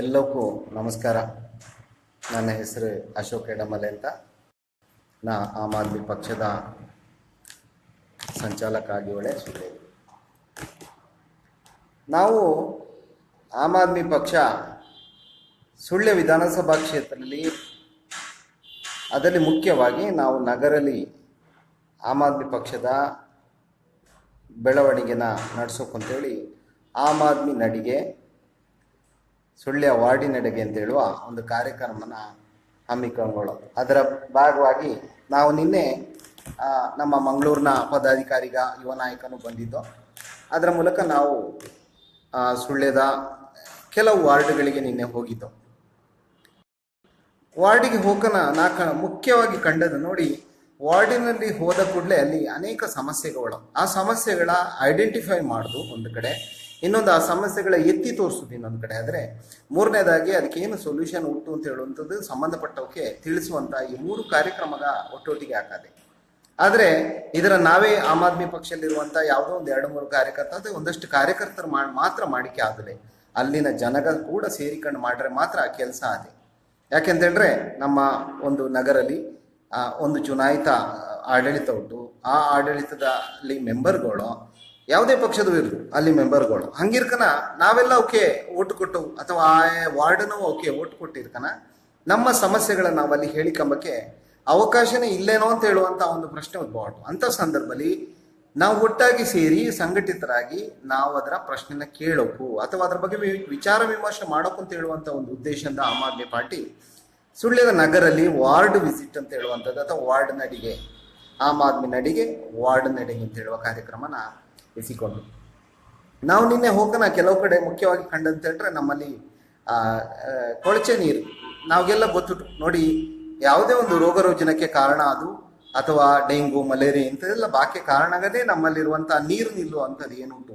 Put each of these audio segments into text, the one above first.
ಎಲ್ಲಕ್ಕೂ ನಮಸ್ಕಾರ. ನನ್ನ ಹೆಸರು ಅಶೋಕ್ ಎಡಮಲೆ ಅಂತ. ನಾ ಆಮ್ ಆದ್ಮಿ ಪಕ್ಷದ ಸಂಚಾಲಕ ಆಗಿ ಒಳ್ಳೆ ನಾವು ಆಮ್ ಆದ್ಮಿ ಪಕ್ಷ ಸುಳ್ಯ ವಿಧಾನಸಭಾ ಕ್ಷೇತ್ರದಲ್ಲಿ, ಅದರಲ್ಲಿ ಮುಖ್ಯವಾಗಿ ನಾವು ನಗರಲ್ಲಿ ಆಮ್ ಆದ್ಮಿ ಪಕ್ಷದ ಬೆಳವಣಿಗೆನ ನಡೆಸೋಕಂತೇಳಿ ಆಮ್ ಆದ್ಮಿ ನಡಿಗೆ ಸುಳ್ಯ ವಾರ್ಡಿನೆಡೆಗೆ ಅಂತ ಹೇಳುವ ಒಂದು ಕಾರ್ಯಕ್ರಮನ ಹಮ್ಮಿಕೊಳ್ಳೋದು ಅದರ ಭಾಗವಾಗಿ ನಾವು ನಿನ್ನೆ ನಮ್ಮ ಮಂಗಳೂರಿನ ಪದಾಧಿಕಾರಿಗ, ಯುವ ನಾಯಕನು ಬಂದಿದ್ದು. ಅದರ ಮೂಲಕ ನಾವು ಸುಳ್ಯದ ಕೆಲವು ವಾರ್ಡ್ಗಳಿಗೆ ನಿನ್ನೆ ಹೋಗಿದ್ದು. ವಾರ್ಡಿಗೆ ಹೋಗನ ನಾ ಮುಖ್ಯವಾಗಿ ಕಂಡದ್ದು ನೋಡಿ, ವಾರ್ಡಿನಲ್ಲಿ ಹೋದ ಕೂಡಲೇ ಅಲ್ಲಿ ಅನೇಕ ಸಮಸ್ಯೆಗಳು. ಆ ಸಮಸ್ಯೆಗಳ ಐಡೆಂಟಿಫೈ ಮಾಡೋದು ಒಂದು ಕಡೆ. ಇನ್ನೊಂದು ಆ ಸಮಸ್ಯೆಗಳ ಎತ್ತಿ ತೋರಿಸೋದು ಇನ್ನೊಂದು ಕಡೆ. ಆದರೆ ಮೂರನೇದಾಗಿ ಅದಕ್ಕೆ ಏನು ಸೊಲ್ಯೂಷನ್ ಉಂಟು ಅಂತ ಹೇಳುವಂಥದ್ದು ಸಂಬಂಧಪಟ್ಟವಕ್ಕೆ ತಿಳಿಸುವಂತ ಈ ಮೂರು ಕಾರ್ಯಕ್ರಮದ ಒಟ್ಟೊಟ್ಟಿಗೆ ಹಾಕದೆ. ಆದರೆ ಇದರ ನಾವೇ ಆಮ್ ಆದ್ಮಿ ಪಕ್ಷದಲ್ಲಿರುವಂಥ ಯಾವುದೋ ಒಂದು ಎರಡು ಮೂರು ಕಾರ್ಯಕರ್ತ ಅದು ಒಂದಷ್ಟು ಕಾರ್ಯಕರ್ತರು ಮಾ, ಮಾತ್ರ ಮಾಡಿಕೆ ಆಗದೆ ಅಲ್ಲಿನ ಜನಗ ಕೂಡ ಸೇರಿಕೊಂಡು ಮಾಡ್ರೆ ಮಾತ್ರ ಆ ಕೆಲಸ ಅದೇ ಯಾಕೆಂತೇಳಿದ್ರೆ ನಮ್ಮ ಒಂದು ನಗರಲ್ಲಿ ಒಂದು ಚುನಾಯಿತ ಆಡಳಿತ ಉಂಟು ಆ ಆಡಳಿತದಲ್ಲಿ ಮೆಂಬರ್ಗಳು ಯಾವುದೇ ಪಕ್ಷದ ಇರ್ದು ಅಲ್ಲಿ ಮೆಂಬರ್ಗಳು ಹಂಗಿರ್ಕನ ನಾವೆಲ್ಲ ಓಕೆ ಓಟ್ ಕೊಟ್ಟು, ಅಥವಾ ಆ ವಾರ್ಡನು ಓಕೆ ಓಟ್ ಕೊಟ್ಟಿರ್ಕನ, ನಮ್ಮ ಸಮಸ್ಯೆಗಳನ್ನ ನಾವಲ್ಲಿ ಹೇಳಿಕೊಂಬಕ್ಕೆ ಅವಕಾಶನೇ ಇಲ್ಲೇನೋ ಅಂತ ಹೇಳುವಂತ ಒಂದು ಪ್ರಶ್ನೆ ಉದ್ಭವ ಆಯ್ತು. ಅಂತ ಸಂದರ್ಭದಲ್ಲಿ ನಾವು ಒಟ್ಟಾಗಿ ಸೇರಿ ಸಂಘಟಿತರಾಗಿ ನಾವು ಅದರ ಪ್ರಶ್ನೆನ ಕೇಳೋಕು, ಅಥವಾ ಅದರ ಬಗ್ಗೆ ವಿಚಾರ ವಿಮರ್ಶೆ ಮಾಡೋಕು ಅಂತ ಹೇಳುವಂತ ಒಂದು ಉದ್ದೇಶದಿಂದ ಆಮ್ ಆದ್ಮಿ ಪಾರ್ಟಿ ಸುಳ್ಯದ ನಗರಲ್ಲಿ ವಾರ್ಡ್ ವಿಸಿಟ್ ಅಂತ ಹೇಳುವಂಥದ್ದು, ಅಥವಾ ವಾರ್ಡ್ ನಡಿಗೆ, ಆಮ್ ಆದ್ಮಿ ನಡಿಗೆ, ವಾರ್ಡ್ ನಡಿಗೆ ಅಂತ ಹೇಳುವ ಕಾರ್ಯಕ್ರಮನ ಎಸಿಕೊಂಡು. ನಾವು ನಿನ್ನೆ ಹೋಗೋಣ, ಕೆಲವು ಕಡೆ ಮುಖ್ಯವಾಗಿ ಕಂಡಂತ ಹೇಳಿದ್ರೆ ನಮ್ಮಲ್ಲಿ ಕೊಳಚೆ ನೀರು. ನಾವೆಲ್ಲ ಗೊತ್ತು ನೋಡಿ, ಯಾವುದೇ ಒಂದು ರೋಗ ರುಜಿನಕ್ಕೆ ಕಾರಣ ಅದು, ಅಥವಾ ಡೆಂಗು, ಮಲೇರಿಯಾ ಇಂಥದೆಲ್ಲ ಬಾಕಿ ಕಾರಣ ಆಗದೆ ನಮ್ಮಲ್ಲಿರುವಂತಹ ನೀರು ನಿಲ್ಲುವಂಥದ್ದು ಏನುಂಟು.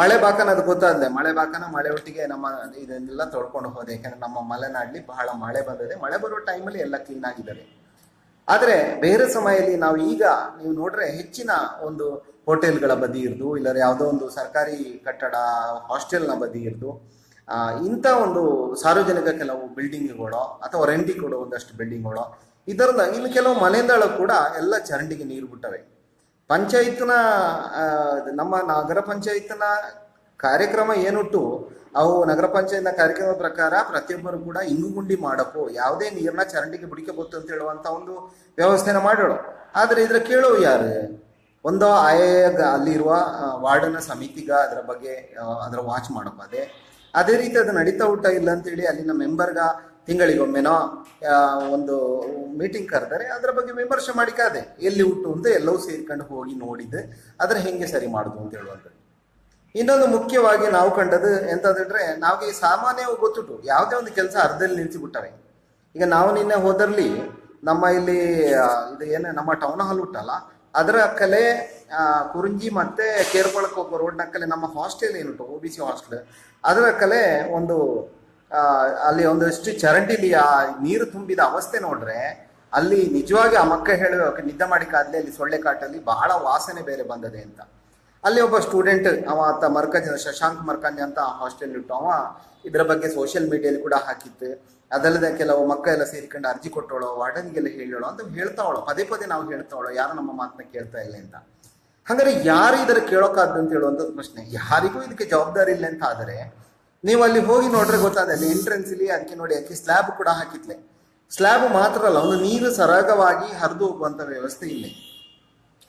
ಮಳೆ ಬಾಕನ ಅದು ಗೊತ್ತಾದ್ಲೆ. ಮಳೆ ಬಾಕನ ಮಳೆ ಒಟ್ಟಿಗೆ ನಮ್ಮ ಇದನ್ನೆಲ್ಲ ತೊಳ್ಕೊಂಡು ಹೋದೆ. ಯಾಕಂದ್ರೆ ನಮ್ಮ ಮಲೆನಾಡಲ್ಲಿ ಬಹಳ ಮಳೆ ಬಂದಿದೆ. ಮಳೆ ಬರೋ ಟೈಮಲ್ಲಿ ಎಲ್ಲ ಕ್ಲೀನ್ ಆಗಿದ್ದಾರೆ ಆದರೆ ಬೇರೆ ಸಮಯದಲ್ಲಿ ನಾವು ಈಗ ನೀವು ನೋಡ್ರೆ ಹೆಚ್ಚಿನ ಒಂದು ಹೋಟೆಲ್ಗಳ ಬದಿ ಇರ್ದು ಇಲ್ಲ ಯಾವುದೋ ಒಂದು ಸರ್ಕಾರಿ ಕಟ್ಟಡ, ಹಾಸ್ಟೆಲ್ನ ಬದಿ ಇರ್ದು ಇಂಥ ಒಂದು ಸಾರ್ವಜನಿಕ ಕೆಲವು ಬಿಲ್ಡಿಂಗ್ಗಳು ಅಥವಾ ರೆಂಟಿಗೆ ಕೊಡೋ ಒಂದಷ್ಟು ಬಿಲ್ಡಿಂಗ್ಗಳು ಇದರಿಂದ ಇನ್ನು ಕೆಲವು ಮನೆಯಿಂದಳು ಕೂಡ ಎಲ್ಲ ಚರಂಡಿಗೆ ನೀರು ಬಿಟ್ಟವೆ. ಪಂಚಾಯತ್ನ ನಮ್ಮ ನಗರ ಪಂಚಾಯತ್ನ ಕಾರ್ಯಕ್ರಮ ಏನುಟ್ಟು ಅವು ನಗರ ಪಂಚಾಯತ್ನ ಕಾರ್ಯಕ್ರಮದ ಪ್ರಕಾರ ಪ್ರತಿಯೊಬ್ಬರು ಕೂಡ ಇಂಗುಗುಂಡಿ ಮಾಡಕ್ಕೋ, ಯಾವುದೇ ನೀರನ್ನ ಚರಂಡಿಗೆ ಬಿಡಿಕಬಹುದು ಅಂತ ಹೇಳುವಂತ ಒಂದು ವ್ಯವಸ್ಥೆನ ಮಾಡೋಳು ಆದ್ರೆ ಇದ್ರ ಕೇಳೋ ಯಾರು? ಒಂದು ಆಯಾಗ ಅಲ್ಲಿರುವ ವಾರ್ಡನ ಸಮಿತಿಗ ಅದರ ಬಗ್ಗೆ ಅದರ ವಾಚ್ ಮಾಡಬಾದೆ ಅದೇ ರೀತಿ ಅದು ನಡೀತಾ ಊಟ ಇಲ್ಲ ಅಂತೇಳಿ ಅಲ್ಲಿನ ಮೆಂಬರ್ಗ ತಿಂಗಳಿಗೊಮ್ಮೆನೋ ಒಂದು ಮೀಟಿಂಗ್ ಕರೆದರೆ ಅದರ ಬಗ್ಗೆ ವಿಮರ್ಶೆ ಮಾಡಿಕಾದೆ. ಎಲ್ಲಿ ಹುಟ್ಟು ಅಂತ ಎಲ್ಲವೂ ಸೇರ್ಕೊಂಡು ಹೋಗಿ ನೋಡಿದ್ದೆ ಅದರ ಹೆಂಗೆ ಸರಿ ಮಾಡುದು ಅಂತ ಹೇಳುವಂಥದ್ದು. ಇನ್ನೊಂದು ಮುಖ್ಯವಾಗಿ ನಾವು ಕಂಡದ್ದು ಎಂತಂದ್ರೆ, ನಾವಿಗೆ ಸಾಮಾನ್ಯವಾಗಿ ಗೊತ್ತುಟು. ಯಾವುದೇ ಒಂದು ಕೆಲಸ ಅರ್ಧದಲ್ಲಿ ನಿಲ್ಸಿ ಬಿಟ್ಟವೆ ಈಗ ನಾವು ನಿನ್ನೆ ಹೋದರ್ಲಿ ನಮ್ಮ ಇಲ್ಲಿ ಇದು ಏನು, ನಮ್ಮ ಟೌನ್ ಹಾಲ್ ಉಂಟಲ್ಲ ಅದರ ಕಲೆ ಕುರುಂಜಿ ಮತ್ತೆ ಕೇರ್ಕೊಳಕ್ಕೆ ಹೋಗುವ ರೋಡ್ನ ಕಲೆ ನಮ್ಮ ಹಾಸ್ಟೆಲ್ ಏನುಂಟು ಓ ಬಿ ಸಿ ಹಾಸ್ಟೆಲ್. ಅದರ ಕಲೆ ಒಂದು ಅಲ್ಲಿ ಒಂದಷ್ಟು ಚರಂಡಿಲಿ ಆ, ನೀರು ತುಂಬಿದ ಅವಸ್ಥೆ ನೋಡ್ರೆ, ಅಲ್ಲಿ ನಿಜವಾಗಿ ಆ ಮಕ್ಕ ಹೇಳುವ ನಿದ್ದೆ ಮಾಡಿಕಾದ್ಲೆ ಅಲ್ಲಿ ಸೊಳ್ಳೆ ಕಾಟಲ್ಲಿ ಬಹಳ ವಾಸನೆ ಬೇರೆ ಬಂದದೆ ಅಂತ. ಅಲ್ಲಿ ಒಬ್ಬ ಸ್ಟೂಡೆಂಟ್, ಅವ ಆತ ಮರ್ಕಜ್, ಶಶಾಂಕ್ ಮರ್ಕಂಜ್ ಅಂತ ಹಾಸ್ಟೆಲ್ ಇಟ್ಟು ಅವ ಇದ್ರ ಬಗ್ಗೆ ಸೋಷಿಯಲ್ ಮೀಡಿಯಲ್ಲಿ ಕೂಡ ಹಾಕಿತ್ತು. ಅದಲ್ಲದೆ ಕೆಲವು ಮಕ್ಕ ಎಲ್ಲ ಸೇರಿಕೊಂಡು ಅರ್ಜಿ ಕೊಟ್ಟವಳು, ವಾರ್ಡನ್ಗೆಲ್ಲ ಹೇಳೋಳು ಅಂತ ಹೇಳ್ತಾವಳು, ಪದೇ ಪದೇ ನಾವು ಹೇಳ್ತಾವಳು, ಯಾರು ನಮ್ಮ ಮಾತನ್ನ ಕೇಳ್ತಾ ಇಲ್ಲ ಅಂತ. ಹಂಗಾರೆ ಯಾರು ಇದರ ಕೇಳೋಕಾದ್ದು ಅಂತ ಹೇಳುವಂಥದ್ದು ಪ್ರಶ್ನೆ. ಯಾರಿಗೂ ಇದಕ್ಕೆ ಜವಾಬ್ದಾರಿ ಇಲ್ಲ ಅಂತ ಆದರೆ, ನೀವು ಅಲ್ಲಿ ಹೋಗಿ ನೋಡ್ರೆ ಗೊತ್ತಾದ ಅಲ್ಲಿ ಎಂಟ್ರೆನ್ಸ್ ಇಲ್ಲಿ ಅದಕ್ಕೆ ನೋಡಿ ಅದಕ್ಕೆ ಸ್ಲ್ಯಾಬ್ ಕೂಡ ಹಾಕಿದ್ಲೆ. ಸ್ಲ್ಯಾಬ್ ಮಾತ್ರ ಅಲ್ಲ ಒಂದು ನೀರು ಸರಾಗವಾಗಿ ಹರಿದು ಹೋಗುವಂತ ವ್ಯವಸ್ಥೆ ಇಲ್ಲ.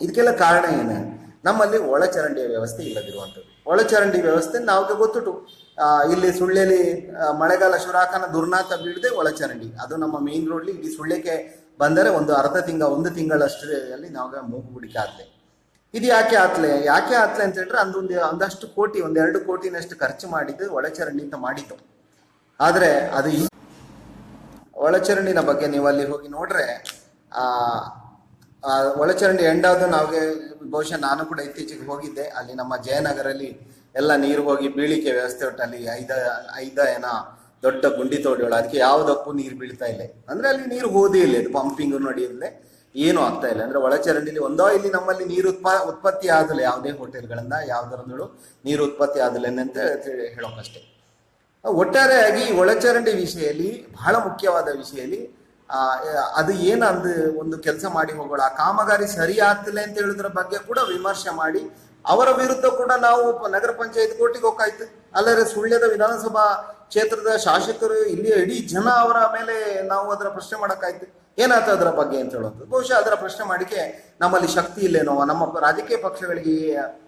ಇದಕ್ಕೆಲ್ಲ ಕಾರಣ ಏನು? ನಮ್ಮಲ್ಲಿ ಒಳಚರಂಡಿಯ ವ್ಯವಸ್ಥೆ ಇಲ್ಲದಿರುವಂಥದ್ದು. ಒಳಚರಂಡಿ ವ್ಯವಸ್ಥೆ ನಾವು ಗೊತ್ತುಟು. ಇಲ್ಲಿ ಸುಳ್ಳೇಲಿ ಆ, ಮಳೆಗಾಲ ಶುರಾಕನ ದುರ್ನಾತ ಬೀಳದೆ ಒಳಚರಂಡಿ. ಅದು ನಮ್ಮ ಮೇನ್ ರೋಡ್ಲಿ ಇಡೀ ಸುಳ್ಳೆಕೆ ಬಂದರೆ ಒಂದು ಅರ್ಧ ತಿಂಗಳ ಒಂದು ತಿಂಗಳಷ್ಟರಲ್ಲಿ ನಾವು ಮೂಗು ಆತ್ಲೆ ಇದು ಯಾಕೆ ಆತ್ಲೆ ಯಾಕೆ ಆತ್ಲೆ ಅಂತ ಹೇಳಿದ್ರೆ ಅಂದೊಂದು ಒಂದಷ್ಟು ಕೋಟಿ ಒಂದೆರಡು ಕೋಟಿನಷ್ಟು ಖರ್ಚು ಮಾಡಿದ್ದು ಒಳಚರಂಡಿ ಅಂತ ಮಾಡಿದ್ದು. ಆದ್ರೆ ಅದು ಈ ಒಳಚರಂಡಿನ ಬಗ್ಗೆ ನೀವು ಅಲ್ಲಿ ಹೋಗಿ ನೋಡ್ರೆ ಆ ಆ ಒಳಚರಂಡಿ ಎಂಡಾದ್ರು ನಾವ್ಗೆ ಬಹುಶಃ ನಾನು ಕೂಡ ಇತ್ತೀಚೆಗೆ ಹೋಗಿದ್ದೆ. ಅಲ್ಲಿ ನಮ್ಮ ಜಯನಗರಲ್ಲಿ ಎಲ್ಲ ನೀರು ಹೋಗಿ ಬೀಳಿಕೆ ವ್ಯವಸ್ಥೆ ಉಂಟು ಅಲ್ಲಿ ಐದ ಐದ ಏನ ದೊಡ್ಡ ಗುಂಡಿ ತೋಡಿಯೋಳು ಅದಕ್ಕೆ ಯಾವುದಕ್ಕೂ ನೀರು ಬೀಳ್ತಾ ಇಲ್ಲ. ಅಂದ್ರೆ ಅಲ್ಲಿ ನೀರು ಹೋದೇ ಇಲ್ಲ ಪಂಪಿಂಗ್ ನಡೆಯಲ್ಲೇ ಏನು ಆಗ್ತಾ ಇಲ್ಲ. ಅಂದ್ರೆ ಒಳಚರಂಡಿಲಿ ಒಂದೋ ಇಲ್ಲಿ ನಮ್ಮಲ್ಲಿ ನೀರು ಉತ್ಪ ಉತ್ಪತ್ತಿ ಆದಲ್ಲ ಯಾವುದೇ ಹೋಟೆಲ್ಗಳಿಂದ ಯಾವ್ದರೊಂದು ನೀರು ಉತ್ಪತ್ತಿ ಆದಲ್ಲ ಅಂತ ಹೇಳೋಕಷ್ಟೇ. ಒಟ್ಟಾರೆಯಾಗಿ ಒಳಚರಂಡಿ ವಿಷಯದಲ್ಲಿ ಬಹಳ ಮುಖ್ಯವಾದ ವಿಷಯದಲ್ಲಿ ಆ, ಅದು ಏನು ಒಂದು ಕೆಲಸ ಮಾಡಿ ಹೋಗೋಣ ಆ ಕಾಮಗಾರಿ ಸರಿ ಆಗ್ತಿಲ್ಲ ಅಂತ ಹೇಳುದ್ರ ಬಗ್ಗೆ ಕೂಡ ವಿಮರ್ಶೆ ಮಾಡಿ ಅವರ ವಿರುದ್ಧ ಕೂಡ ನಾವು ನಗರ ಪಂಚಾಯತ್ ಕೋರ್ಟಿಗೆ ಹೋಗ್ತಾಯ್ತು ಅಲ್ಲದೆ ಸುಳ್ಯದ ವಿಧಾನಸಭಾ ಕ್ಷೇತ್ರದ ಶಾಸಕರು ಇಲ್ಲಿ ಇಡೀ ಜನ ಅವರ ಮೇಲೆ ನಾವು ಅದರ ಪ್ರಶ್ನೆ ಮಾಡಕ್ಕಾಯ್ತು. ಏನಾಯ್ತು ಅದರ ಬಗ್ಗೆ ಅಂತ ಹೇಳೋದು. ಬಹುಶಃ ಅದರ ಪ್ರಶ್ನೆ ಮಾಡಿಕೆ ನಮ್ಮಲ್ಲಿ ಶಕ್ತಿ ಇಲ್ಲೇನೋ, ನಮ್ಮ ರಾಜಕೀಯ ಪಕ್ಷಗಳಿಗೆ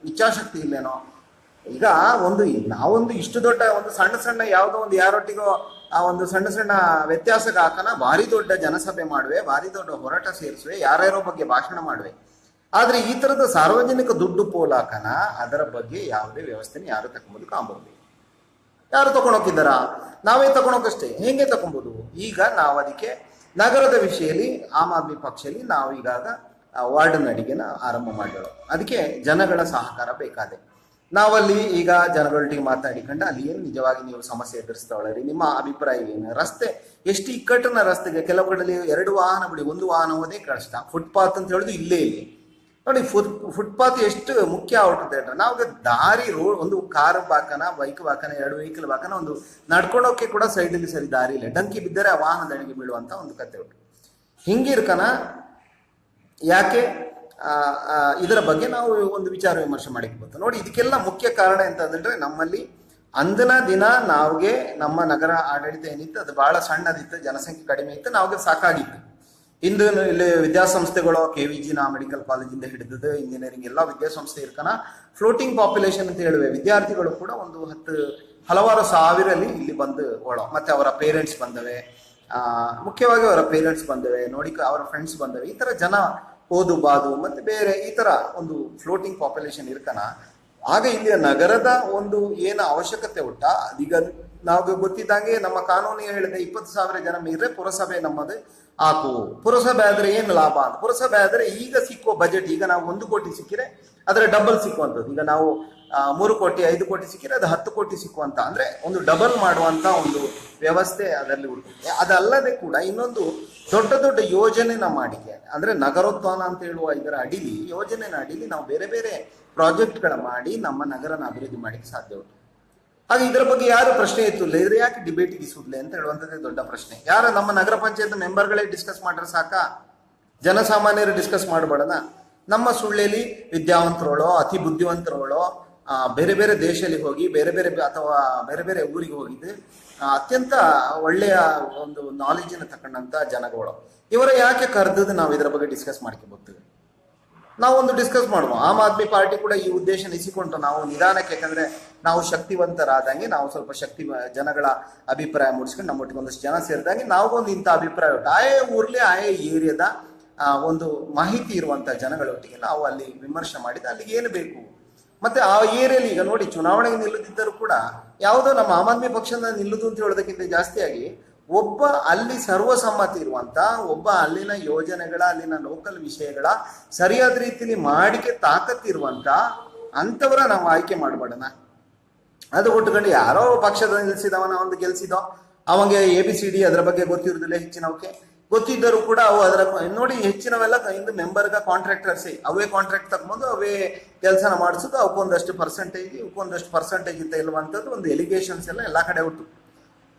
ಇಚ್ಛಾಶಕ್ತಿ ಇಲ್ಲೇನೋ. ಈಗ ಒಂದು ನಾವೊಂದು ಇಷ್ಟು ದೊಡ್ಡ ಒಂದು ಸಣ್ಣ ಸಣ್ಣ ಯಾವುದೋ ಒಂದು ಯಾರೊಟ್ಟಿಗೋ ಆ ಒಂದು ಸಣ್ಣ ಸಣ್ಣ ವ್ಯತ್ಯಾಸಕ್ಕೆ ಹಾಕನ, ಭಾರಿ ದೊಡ್ಡ ಜನಸಭೆ ಮಾಡುವೆ, ಭಾರಿ ದೊಡ್ಡ ಹೋರಾಟ ಸೇರಿಸುವೆ, ಯಾರ್ಯಾರೋ ಬಗ್ಗೆ ಭಾಷಣ ಮಾಡುವೆ. ಆದ್ರೆ ಈ ತರದ ಸಾರ್ವಜನಿಕ ದುಡ್ಡು ಪೋಲಾಕನ ಅದರ ಬಗ್ಗೆ ಯಾವುದೇ ವ್ಯವಸ್ಥೆನ ಯಾರು ತಕೊಂಬೋದು ಕಾಂಬೋದು ಯಾರು ತಗೊಂಡೋಗಿದ್ದಾರ ನಾವೇ ತಗೊಂಡೋಗಷ್ಟೇ ಹೆಂಗೆ ತಗೊಬೋದು ಈಗ ನಾವು ಅದಕ್ಕೆ ನಗರದ ವಿಷಯದಲ್ಲಿ ಆಮ್ ಆದ್ಮಿ ಪಕ್ಷದಲ್ಲಿ ನಾವು ಈಗಾಗ ವಾರ್ಡ್ ನಡಿಗೆನ ಆರಂಭ ಮಾಡೋಣ ಅದಕ್ಕೆ ಜನಗಳ ಸಹಕಾರ ಬೇಕಾದೆ. ನಾವಲ್ಲಿ ಈಗ ಜನಗಳೊಟ್ಟಿಗೆ ಮಾತಾಡಿಕೊಂಡು ಅಲ್ಲಿ ಏನು ನಿಜವಾಗಿ ನೀವು ಸಮಸ್ಯೆ ಎದುರಿಸ್ತಾವಳ್ರಿ ನಿಮ್ಮ ಅಭಿಪ್ರಾಯ ಏನು? ರಸ್ತೆ, ಎಷ್ಟು ಇಕ್ಕಟ್ಟಿನ ರಸ್ತೆಗೆ, ಕೆಲವು ಕಡೆಯಲ್ಲಿ ಎರಡು ವಾಹನ ಬಿಡಿ ಒಂದು ವಾಹನ ಹೋದೇ ಕಷ್ಟ. ಫುಟ್ಪಾತ್ ಅಂತ ಹೇಳುದು ಇಲ್ಲೇ ಇಲ್ಲಿ. ನೋಡಿ, ಫುಟ್, ಫುಟ್ಪಾತ್ ಎಷ್ಟು ಮುಖ್ಯ ಅಂದ್ರೆ, ನಾವು ದಾರಿ ರೋಡ್ ಒಂದು ಕಾರ್ ಬಾಕನ, ಬೈಕ್ ಬಾಕನ, ಎರಡು ವೆಹಿಕಲ್ ಬಾಕನ ಒಂದು ನಡ್ಕೊಂಡೋಕೆ ಕೂಡ ಸೈಡಲ್ಲಿ ಸರಿ ದಾರಿ ಇಲ್ಲ. ಡಂಕಿ ಬಿದ್ದರೆ ಆ ವಾಹನ ದಣಿಗೆ ಬೀಳುವಂತ ಒಂದು ಕತೆ ಉಂಟು. ಹಿಂಗಿರ್ಕನ ಯಾಕೆ? ಇದರ ಬಗ್ಗೆ ನಾವು ಒಂದು ವಿಚಾರ ವಿಮರ್ಶೆ ಮಾಡಿಕ್ಬೋದು ನೋಡಿ, ಇದಕ್ಕೆಲ್ಲ ಮುಖ್ಯ ಕಾರಣ ಎಂತಂದ್ರೆ, ನಮ್ಮಲ್ಲಿ ಅಂದಿನ ದಿನ ನಾವ್ಗೆ ನಮ್ಮ ನಗರ ಆಡಳಿತ ಏನಿತ್ತು, ಅದು ಬಹಳ ಸಣ್ಣದಿತ್ತು, ಜನಸಂಖ್ಯೆ ಕಡಿಮೆ ಇತ್ತು, ನಾವ್ಗೆ ಸಾಕಾಗಿತ್ತು. ಇಂದು ಇಲ್ಲಿ ವಿದ್ಯಾಸಂಸ್ಥೆಗಳು ಕೆ ವಿ ಜಿ ನಾ ಮೆಡಿಕಲ್ ಕಾಲೇಜಿಂದ ಹಿಡಿದು ಇಂಜಿನಿಯರಿಂಗ್ ಎಲ್ಲ ವಿದ್ಯಾಸಂಸ್ಥೆ ಇರ್ಕನ ಫ್ಲೋಟಿಂಗ್ ಪಾಪ್ಯುಲೇಷನ್ ಅಂತ ಹೇಳುವೆ. ವಿದ್ಯಾರ್ಥಿಗಳು ಕೂಡ ಒಂದು ಹತ್ತು ಹಲವಾರು ಸಾವಿರಲ್ಲಿ ಇಲ್ಲಿ ಬಂದು ಒಳ. ಮತ್ತೆ ಅವರ ಪೇರೆಂಟ್ಸ್ ಬಂದವೆ. ಮುಖ್ಯವಾಗಿ ಅವರ ಪೇರೆಂಟ್ಸ್ ಬಂದವೆ. ನೋಡಿ ಅವರ ಫ್ರೆಂಡ್ಸ್ ಬಂದವೆ. ಈ ತರ ಜನ ಓದು, ಬಾದು, ಮತ್ತೆ ಬೇರೆ ಈ ತರ ಒಂದು ಫ್ಲೋಟಿಂಗ್ ಪಾಪ್ಯುಲೇಷನ್ ಇರ್ಕನ. ಆಗ ಇಲ್ಲಿಯ ನಗರದ ಒಂದು ಏನು ಅವಶ್ಯಕತೆ ಉಂಟ? ಅದೀಗ ನಾವು ಗೊತ್ತಿದ್ದಂಗೆ ನಮ್ಮ ಕಾನೂನಿಗೆ ಹೇಳಿದ ಇಪ್ಪತ್ತು ಸಾವಿರ ಜನ ಮೀರಿದ್ರೆ ಪುರಸಭೆ ನಮ್ಮದು. ಹಾಕು ಪುರಸಭೆ ಆದ್ರೆ ಏನು ಲಾಭ ಅಂತ. ಪುರಸಭೆ ಆದ್ರೆ ಈಗ ಸಿಕ್ಕೋ ಬಜೆಟ್ ಈಗ ನಾವು ಒಂದು ಕೋಟಿ ಸಿಕ್ಕಿದ್ರೆ ಅದರ ಡಬಲ್ ಸಿಕ್ಕುವಂಥದ್ದು. ಈಗ ನಾವು ಮೂರು ಕೋಟಿ, ಐದು ಕೋಟಿ ಸಿಕ್ಕಿದ್ರೆ ಅದು ಹತ್ತು ಕೋಟಿ ಸಿಕ್ಕುವಂತ ಅಂದ್ರೆ ಒಂದು ಡಬಲ್ ಮಾಡುವಂತ ಒಂದು ವ್ಯವಸ್ಥೆ ಅದರಲ್ಲಿ ಉಂಟು. ಅದಲ್ಲದೆ ಕೂಡ ಇನ್ನೊಂದು ದೊಡ್ಡ ದೊಡ್ಡ ಯೋಜನೆನ ಮಾಡಿಕೆ. ಅಂದ್ರೆ ನಗರೋತ್ಥಾನ ಅಂತ ಹೇಳುವ ಇದರ ಅಡಿಲಿ ಯೋಜನೆನ ಅಡಿಲಿ ನಾವು ಬೇರೆ ಬೇರೆ ಪ್ರಾಜೆಕ್ಟ್ಗಳ ಮಾಡಿ ನಮ್ಮ ನಗರನ ಅಭಿವೃದ್ಧಿ ಮಾಡಲಿಕ್ಕೆ ಸಾಧ್ಯ ಉಂಟು. ಹಾಗೆ ಇದರ ಬಗ್ಗೆ ಯಾರು ಪ್ರಶ್ನೆ ಇತ್ತು ಇದ್ರೆ ಯಾಕೆ ಡಿಬೇಟ್ ಇಸುದ್ಲೆ ಅಂತ ಹೇಳುವಂಥದ್ದೇ ದೊಡ್ಡ ಪ್ರಶ್ನೆ. ಯಾರು ನಮ್ಮ ನಗರ ಪಂಚಾಯತ್ ಮೆಂಬರ್ಗಳೇ ಡಿಸ್ಕಸ್ ಮಾಡ್ರೆ ಸಾಕ? ಜನಸಾಮಾನ್ಯರು ಡಿಸ್ಕಸ್ ಮಾಡಬೇಡನ? ನಮ್ಮ ಸುಳ್ಳಿಯಲ್ಲಿ ವಿದ್ಯಾವಂತರುಗಳೋ ಅತಿ ಬುದ್ಧಿವಂತರುಗಳೋ ಬೇರೆ ಬೇರೆ ದೇಶದಲ್ಲಿ ಹೋಗಿ, ಬೇರೆ ಬೇರೆ ಅಥವಾ ಬೇರೆ ಬೇರೆ ಊರಿಗೆ ಹೋಗಿದ್ದು ಅತ್ಯಂತ ಒಳ್ಳೆಯ ಒಂದು ನಾಲೆಜನ್ನು ತಕೊಂಡಂಥ ಜನಗಳು. ಇವರ ಯಾಕೆ ಕರೆದದ್ದು ನಾವು ಇದರ ಬಗ್ಗೆ ಡಿಸ್ಕಸ್ ಮಾಡ್ಕೋಬಹುದು ನಾವೊಂದು ಡಿಸ್ಕಸ್ ಮಾಡುವ. ಆಮ್ ಆದ್ಮಿ ಪಾರ್ಟಿ ಕೂಡ ಈ ಉದ್ದೇಶ ನಿಸಿಕೊಂಡು ನಾವು ನಿಧಾನಕ್ಕೆ, ಯಾಕಂದ್ರೆ ನಾವು ಶಕ್ತಿವಂತರಾದಂಗೆ, ನಾವು ಸ್ವಲ್ಪ ಶಕ್ತಿ ಜನಗಳ ಅಭಿಪ್ರಾಯ ಮೂಡಿಸ್ಕೊಂಡು ನಮ್ಮೊಟ್ಟಿಗೆ ಒಂದಷ್ಟು ಜನ ಸೇರಿದಂಗೆ ಒಂದು ಇಂಥ ಅಭಿಪ್ರಾಯ ಉಂಟು. ಆಯಾ ಊರ್ಲಿ, ಆಯಾ ಏರಿಯಾದ ಒಂದು ಮಾಹಿತಿ ಇರುವಂತ ಜನಗಳೊಟ್ಟಿಗೆ ನಾವು ಅಲ್ಲಿ ವಿಮರ್ಶೆ ಮಾಡಿದ ಅಲ್ಲಿಗೆ ಏನು ಬೇಕು? ಮತ್ತೆ ಆ ಏರಿಯಲ್ಲಿ ಈಗ ನೋಡಿ, ಚುನಾವಣೆಗೆ ನಿಲ್ಲದಿದ್ದರೂ ಕೂಡ ಯಾವುದೋ ನಮ್ಮ ಆಮ್ ಆದ್ಮಿ ಪಕ್ಷದ ನಿಲ್ಲುದು ಅಂತ ಹೇಳೋದಕ್ಕಿಂತ ಜಾಸ್ತಿಯಾಗಿ ಒಬ್ಬ ಅಲ್ಲಿ ಸರ್ವಸಮ್ಮತಿ ಇರುವಂತ ಒಬ್ಬ ಅಲ್ಲಿನ ಯೋಜನೆಗಳ, ಅಲ್ಲಿನ ಲೋಕಲ್ ವಿಷಯಗಳ ಸರಿಯಾದ ರೀತಿಯಲ್ಲಿ ಮಾಡಿಕೆ ತಾಕತ್ತಿರುವಂತ ಅಂತವರ ನಾವು ಆಯ್ಕೆ ಮಾಡಬೇಡಣ ಅದು ಒಟ್ಟುಕೊಂಡು ಯಾರೋ ಪಕ್ಷದ ನಿಲ್ಲಿಸಿದವನ ಒಂದು ಗೆಲ್ಸಿದೋ, ಅವಂಗೆ ಎ ಬಿ ಸಿ ಡಿ ಅದರ ಬಗ್ಗೆ ಗೊತ್ತಿರುವುದಿಲ್ಲ ಹೆಚ್ಚಿನವಕ್ಕೆ ಗೊತ್ತಿದ್ದರೂ ಕೂಡ ಅವು ಅದರ ನೋಡಿ ಹೆಚ್ಚಿನವೆಲ್ಲ ಇಂದು ಮೆಂಬರ್ಗ ಕಾಂಟ್ರಾಕ್ಟರ್ಸ್ ಅವೇ ಕಾಂಟ್ರಾಕ್ಟ್ ತಗೊಂಡು ಅವೇ ಕೆಲಸನ ಮಾಡಿಸೋದು, ಅವಕ್ಕೊಂದಷ್ಟು ಪರ್ಸೆಂಟೇಜ್ ಇವಕ್ಕೊಂದಷ್ಟು ಪರ್ಸೆಂಟೇಜ್ ಅಂತ ಇಲ್ವಂಥದ್ದು ಒಂದು ಎಲಿಗೇಷನ್ಸ್ ಎಲ್ಲ ಎಲ್ಲ ಕಡೆ ಅದು